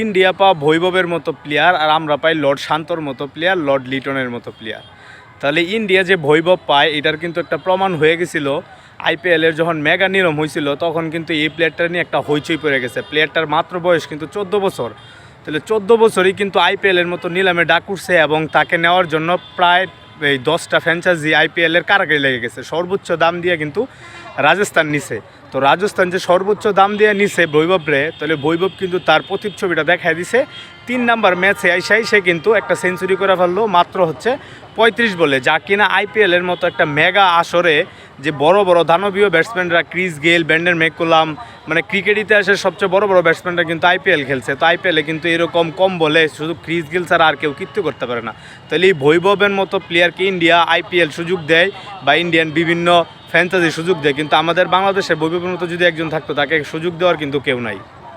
India পাওয়া ভৈভবের মতো player আর আমরা পাই লর্ড শান্তর মতো প্লেয়ার, লর্ড লিটনের মতো প্লেয়ার। তাহলে ইন্ডিয়া যে ভৈভব পায়, এটার কিন্তু একটা প্রমাণ হয়ে গেছিল। আইপিএলের যখন মেগা নিরম হয়েছিল তখন কিন্তু এই প্লেয়ারটা নিয়ে একটা হইচই পড়ে গেছে। প্লেয়ারটার মাত্র বয়স কিন্তু চোদ্দ বছর। তাহলে চোদ্দ বছরই কিন্তু আইপিএলের মতো নিলামে ডাক উঠছে এবং তাকে নেওয়ার জন্য প্রায় এই দশটা ফ্র্যাঞ্চাইজি আইপিএলের কারাগারি লেগে গেছে। সর্বোচ্চ দাম দিয়ে কিন্তু রাজস্থান নিছে। তো রাজস্থান যে সর্বোচ্চ দাম দিয়ে নিছে বৈভব রে, তাহলে বৈভব কিন্তু তার প্রতিচ্ছবিটা দেখায় দিছে। তিন নাম্বার ম্যাচে আইসাই সে কিন্তু একটা সেঞ্চুরি করে ফেলল, মাত্র হচ্ছে পঁয়ত্রিশ বলে, যা কিনা আইপিএলের মতো একটা মেগা আসরে যে বড় বড় দানবীয় ব্যাটসম্যানরা ক্রিস গেল ব্যান্ডেন মেকুলাম মানে ক্রিকেট ইতিহাসের সবচেয়ে বড় বড় ব্যাটসম্যানরা কিন্তু আইপিএল খেলছে। তো আইপিএলে কিন্তু এরকম কম বলে শুধু ক্রিস গেল ছাড়া আর কেউ কিচ্ছু করতে পারে না। তাহলে এই বৈভবের মতো প্লেয়ারকে ইন্ডিয়া আইপিএল সুযোগ দেয় বা ইন্ডিয়ান বিভিন্ন ফ্যান্টাসি সুযোগ দেয়, কিন্তু আমাদের বাংলাদেশে বৈভবের মতো যদি একজন থাকতো, তাকে সুযোগ দেওয়ার কিন্তু কেউ নাই।